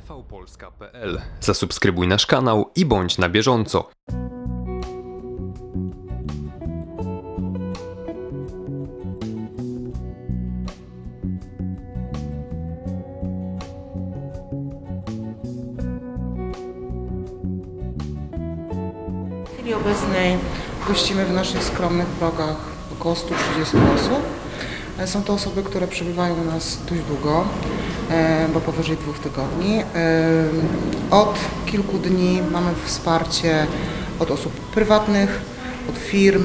tvpolska.pl. Zasubskrybuj nasz kanał i bądź na bieżąco. W chwili obecnej gościmy w naszych skromnych blogach około 130 osób. Są to osoby, które przebywają u nas dość długo, bo powyżej dwóch tygodni. E, Od kilku dni mamy wsparcie od osób prywatnych, od firm,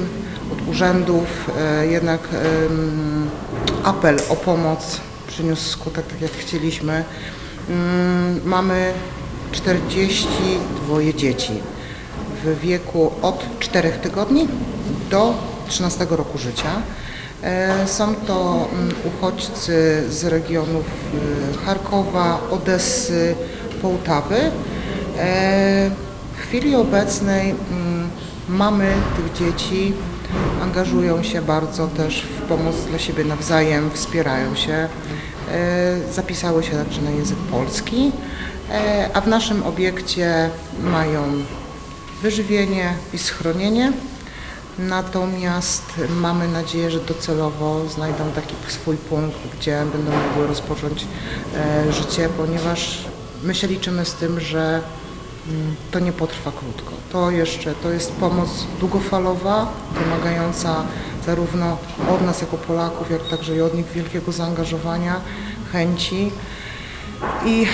od urzędów. E, Jednak apel o pomoc przyniósł skutek tak jak chcieliśmy. Mm, Mamy 42 dzieci w wieku od 4 tygodni do 13 roku życia. E, Są to mm, uchodźcy z regionów y, Charkowa, Odessy, Połtawy. E, W chwili obecnej mm, mamy tych dzieci, angażują się bardzo też w pomoc dla siebie nawzajem, wspierają się. E, Zapisały się także na język polski, a w naszym obiekcie mają wyżywienie i schronienie. Natomiast mamy nadzieję, że docelowo znajdą taki swój punkt, gdzie będą mogły rozpocząć e, życie, ponieważ my się liczymy z tym, że mm, to nie potrwa krótko. To jeszcze to jest pomoc długofalowa, wymagająca zarówno od nas jako Polaków, jak także i od nich wielkiego zaangażowania, chęci. I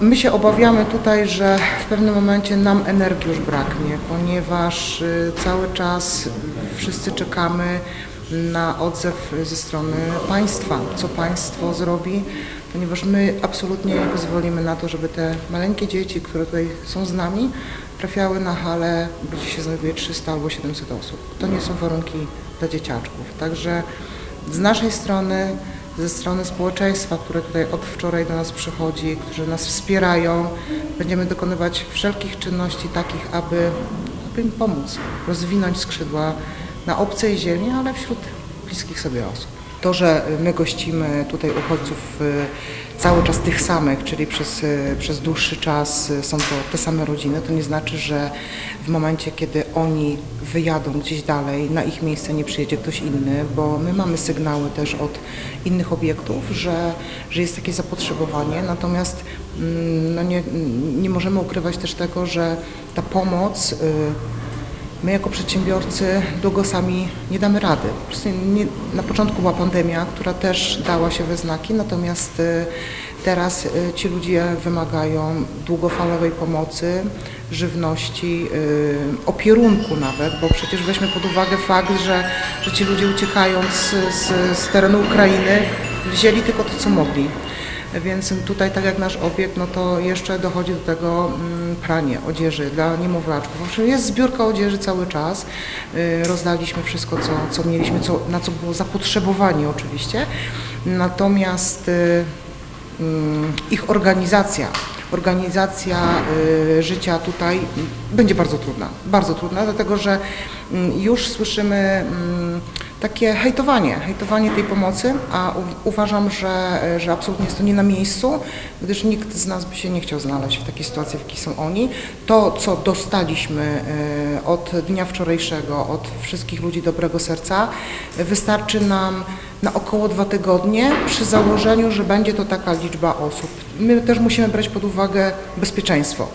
my się obawiamy tutaj, że w pewnym momencie nam energii już braknie, ponieważ y, cały czas wszyscy czekamy na odzew ze strony państwa, co państwo zrobi, ponieważ my absolutnie nie pozwolimy na to, żeby te maleńkie dzieci, które tutaj są z nami, trafiały na halę, gdzie się znajduje 300 albo 700 osób. To nie są warunki dla dzieciaczków. Także z naszej strony ze strony społeczeństwa, które tutaj od wczoraj do nas przychodzi, którzy nas wspierają. Będziemy dokonywać wszelkich czynności takich, aby, aby im pomóc, rozwinąć skrzydła na obcej ziemi, ale wśród bliskich sobie osób. To, że my gościmy tutaj uchodźców y, cały czas tych samych, czyli przez, y, przez dłuższy czas y, są to te same rodziny, to nie znaczy, że w momencie, kiedy oni wyjadą gdzieś dalej, na ich miejsce nie przyjedzie ktoś inny, bo my mamy sygnały też od innych obiektów, że, że jest takie zapotrzebowanie, natomiast mm, no nie, nie możemy ukrywać też tego, że ta pomoc My jako przedsiębiorcy długo sami nie damy rady. Nie, na początku była pandemia, która też dała się we znaki, natomiast y, teraz y, ci ludzie wymagają długofalowej pomocy, żywności, y, opierunku nawet, bo przecież weźmy pod uwagę fakt, że, że ci ludzie uciekając z, z terenu Ukrainy wzięli tylko to, co mogli. Więc tutaj, tak jak nasz obiekt, no to jeszcze dochodzi do tego mm, pranie odzieży dla niemowlaczków. Owszem, jest zbiórka odzieży cały czas. Y, Rozdaliśmy wszystko, co, co mieliśmy, co, na co było zapotrzebowanie oczywiście. Natomiast y, mm, ich organizacja, organizacja y, życia tutaj będzie bardzo trudna. Bardzo trudna, dlatego że mm, już słyszymy mm, takie hejtowanie, hejtowanie tej pomocy, a u, uważam, że, że absolutnie jest to nie na miejscu, gdyż nikt z nas by się nie chciał znaleźć w takiej sytuacji, w jakiej są oni. To, co dostaliśmy y, od dnia wczorajszego, od wszystkich ludzi dobrego serca, wystarczy nam na około dwa tygodnie przy założeniu, że będzie to taka liczba osób. My też musimy brać pod uwagę bezpieczeństwo.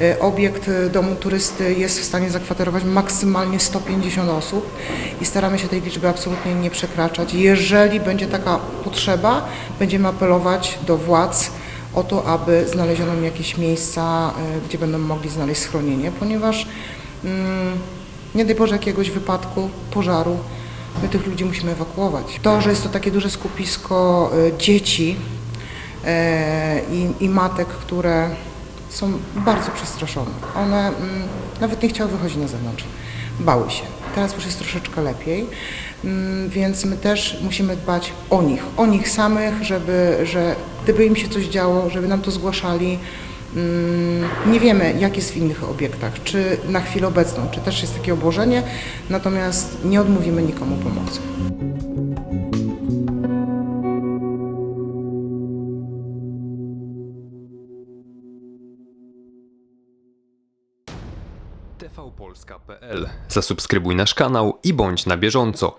Y, Obiekt y, domu turysty jest w stanie zakwaterować maksymalnie 150 osób i staramy się tej liczby absolutnie nie przekraczać. Jeżeli będzie taka potrzeba, będziemy apelować do władz o to, aby znaleziono im jakieś miejsca, y, gdzie będą mogli znaleźć schronienie, ponieważ mm, nie daj Boże jakiegoś wypadku, pożaru, my tych ludzi musimy ewakuować. To, że jest to takie duże skupisko y, dzieci e, i, i matek, które są bardzo przestraszone. One mm, nawet nie chciały wychodzić na zewnątrz, bały się. Teraz już jest troszeczkę lepiej, mm, więc my też musimy dbać o nich, o nich samych, żeby, że gdyby im się coś działo, żeby nam to zgłaszali. Mm, nie wiemy, jak jest w innych obiektach, czy na chwilę obecną, czy też jest takie obłożenie, natomiast nie odmówimy nikomu pomocy. tvpolska.pl. Zasubskrybuj nasz kanał i bądź na bieżąco.